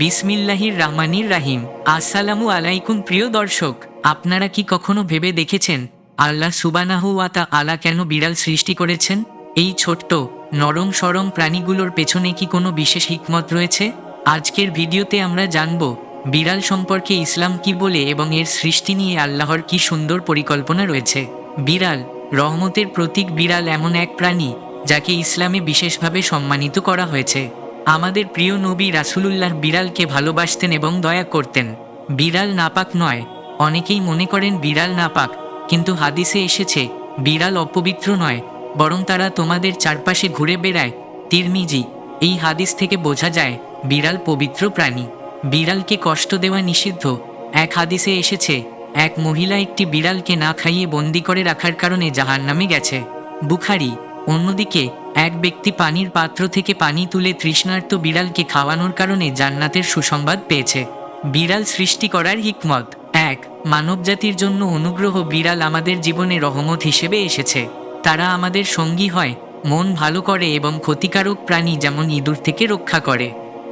বিসমিল্লাহির রহমানির রাহিম। আসসালামু আলাইকুম প্রিয় দর্শক, আপনারা কি কখনো ভেবে দেখেছেন আল্লাহ সুবানাহু ওয়াতা আলা কেন বিড়াল সৃষ্টি করেছেন? এই ছোট্ট, নরম, সরম প্রাণীগুলোর পেছনে কি কোনো বিশেষ হিকমত রয়েছে? আজকের ভিডিওতে আমরা জানব, বিড়াল সম্পর্কে ইসলাম কি বলে এবং এর সৃষ্টি নিয়ে আল্লাহর কি সুন্দর পরিকল্পনা রয়েছে? বিড়াল, রহমতের প্রতীক বিড়াল এমন এক প্রাণী, যাকে ইসলামে বিশেষভাবে সম্মানিত করা হয়েছে। আমাদের প্রিয় নবী রাসূলুল্লাহ বিড়ালকে ভালোবাসতেন এবং দয়া করতেন। বিড়াল নাপাক নয়, অনেকেই মনে করেন বিড়াল নাপাক, কিন্তু হাদিসে এসেছে, বিড়াল অপবিত্র নয়, বরং তারা তোমাদের চারপাশে ঘুরে বেড়ায়। তিরমিজি, এই হাদিস থেকে বোঝা যায়, বিড়াল পবিত্র প্রাণী। বিড়ালকে কষ্ট দেওয়া নিষিদ্ধ। এক হাদিসে এসেছে, এক মহিলা একটি বিড়ালকে না খাইয়ে বন্দি করে রাখার কারণে জাহান্নামে গেছে। বুখারি অন্যদিকে, এক ব্যক্তি পানির পাত্র থেকে পানি তুলে তৃষ্ণার্ত বিড়ালকে খাওয়ানোর কারণে জান্নাতের সুসংবাদ পেয়েছে। বিড়াল সৃষ্টি করার হিকমত। এক, মানবজাতির জন্য অনুগ্রহ বিড়াল আমাদের জীবনে রহমত হিসেবে এসেছে। তারা আমাদের সঙ্গী হয়, মন ভালো করে এবং ক্ষতিকারক প্রাণী যেমন ইঁদুর থেকে রক্ষা করে।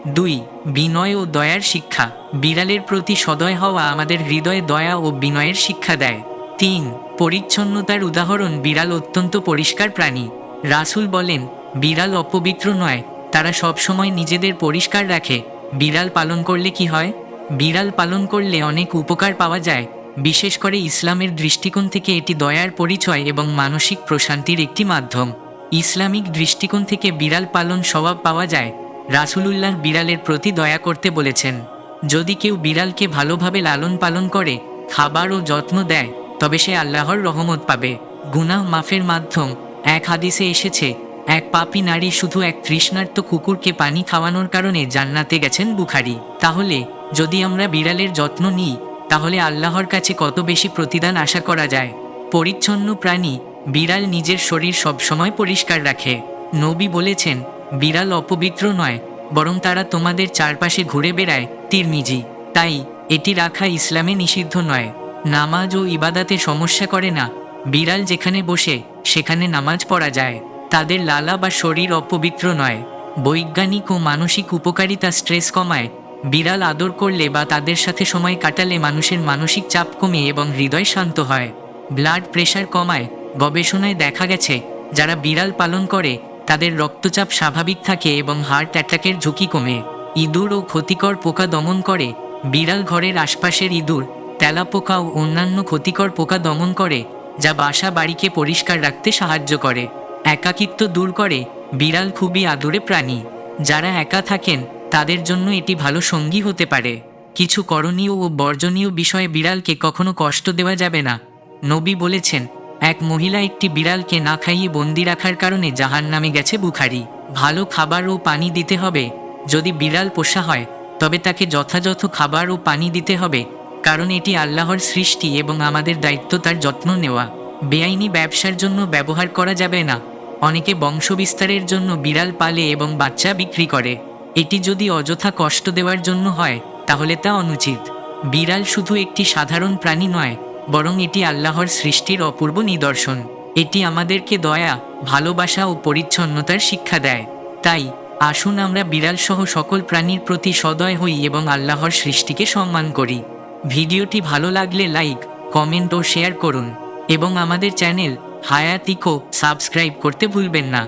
দুই, বিনয় ও দয়ার শিক্ষা। বিড়ালের প্রতি সদয় হওয়া আমাদের হৃদয়ে দয়া ও বিনয়ের শিক্ষা দেয়। তিন, পরিচ্ছন্নতার উদাহরণ বিড়াল অত্যন্ত পরিষ্কার প্রাণী। রাসূল বলেন, বিড়াল অপবিত্র নয়, তারা সবসময় নিজেদের পরিষ্কার রাখে। বিড়াল পালন করলে কি হয়? বিড়াল পালন করলে অনেক উপকার পাওয়া যায়। বিশেষ করে ইসলামের দৃষ্টিকোণ থেকে এটি দয়ার পরিচয় এবং মানসিক প্রশান্তির একটি মাধ্যম। ইসলামিক দৃষ্টিকোণ থেকে বিড়াল পালন স্বভাব পাওয়া যায়। রাসূলুল্লাহ বিড়ালের প্রতি দয়া করতে বলেছেন, যদি কেউ বিড়ালকে ভালোভাবে লালন পালন করে, খাবার ও যত্ন দেয়, তবে সে আল্লাহর রহমত পাবে। গুনাহ মাফের মাধ্যম এক হাদিসে এসেছে, এক পাপী নারী শুধু এক তৃষ্ণার্ত কুকুরকে পানি খাওয়ানোর কারণে জান্নাতে গেছেন বুখারি। তাহলে, যদি আমরা বিড়ালের যত্ন নিই, তাহলে আল্লাহর কাছে কত বেশি প্রতিদান আশা করা যায়? পরিচ্ছন্ন প্রাণী, বিড়াল নিজের শরীর সবসময় পরিষ্কার রাখে। নবী বলেছেন, বিড়াল অপবিত্র নয়, বরং তারা তোমাদের চারপাশে ঘুরে বেড়ায়, তিরমিজি। তাই, এটি রাখা ইসলামে নিষিদ্ধ নয়। নামাজ ও ইবাদাতে সমস্যা করে না। বিড়াল যেখানে বসে সেখানে নামাজ পড়া যায়। তাদের লালা বা শরীর অপবিত্র নয়। বৈজ্ঞানিক ও মানসিক উপকারিতা স্ট্রেস কমায়। বিড়াল আদর করলে বা তাদের সাথে সময় কাটালে মানুষের মানসিক চাপ কমে এবং হৃদয় শান্ত হয়। ব্লাড প্রেশার কমায়। গবেষণায় দেখা গেছে, যারা বিড়াল পালন করে, তাদের রক্তচাপ স্বাভাবিক থাকে এবং হার্ট অ্যাটাকের ঝুঁকি কমে। ইঁদুর ও ক্ষতিকর পোকা দমন করে। বিড়াল ঘরের আশপাশের ইঁদুর, তেলাপোকা ও অন্যান্য ক্ষতিকর পোকা দমন করে। যা বাসা বাড়িকে পরিষ্কার রাখতে সাহায্য করে। একাকিত্ব দূর করে বিড়াল খুবই আদুরে প্রাণী। যারা একা থাকেন, তাদের জন্য এটি ভালো সঙ্গী হতে পারে। কিছু করণীয় ও বর্জনীয় বিষয়ে বিড়ালকে কখনো কষ্ট দেওয়া যাবে না। নবী বলেছেন, এক মহিলা একটি বিড়ালকে না খাইয়ে বন্দি রাখার কারণে জাহান নামে গেছে বুখারি। ভালো খাবার ও পানি দিতে হবে। যদি বিড়াল পোষা হয়, তবে তাকে যথাযথ খাবার ও পানি দিতে হবে। কারণ এটি আল্লাহর সৃষ্টি এবং আমাদের দায়িত্ব তার যত্ন নেওয়া। বেআইনি ব্যবসার জন্য ব্যবহার করা যাবে না। অনেকে বংশবিস্তারের জন্য বিড়াল পালে এবং বাচ্চা বিক্রি করে। এটি যদি অযথা কষ্ট দেওয়ার জন্য হয়, তাহলে তা অনুচিত। বিড়াল শুধু একটি সাধারণ প্রাণী নয়, বরং এটি আল্লাহর সৃষ্টির অপূর্ব নিদর্শন। এটি আমাদেরকে দয়া, ভালোবাসা ও পরিচ্ছন্নতার শিক্ষা দেয়। তাই, আসুন আমরা বিড়াল সহ সকল প্রাণীর প্রতি সদয় হই এবং আল্লাহর সৃষ্টিকে সম্মান করি। ভিডিওটি ভালো লাগলে লাইক, কমেন্ট ও শেয়ার করুন এবং আমাদের চ্যানেল হায়াতিকো সাবস্ক্রাইব করতে ভুলবেন না।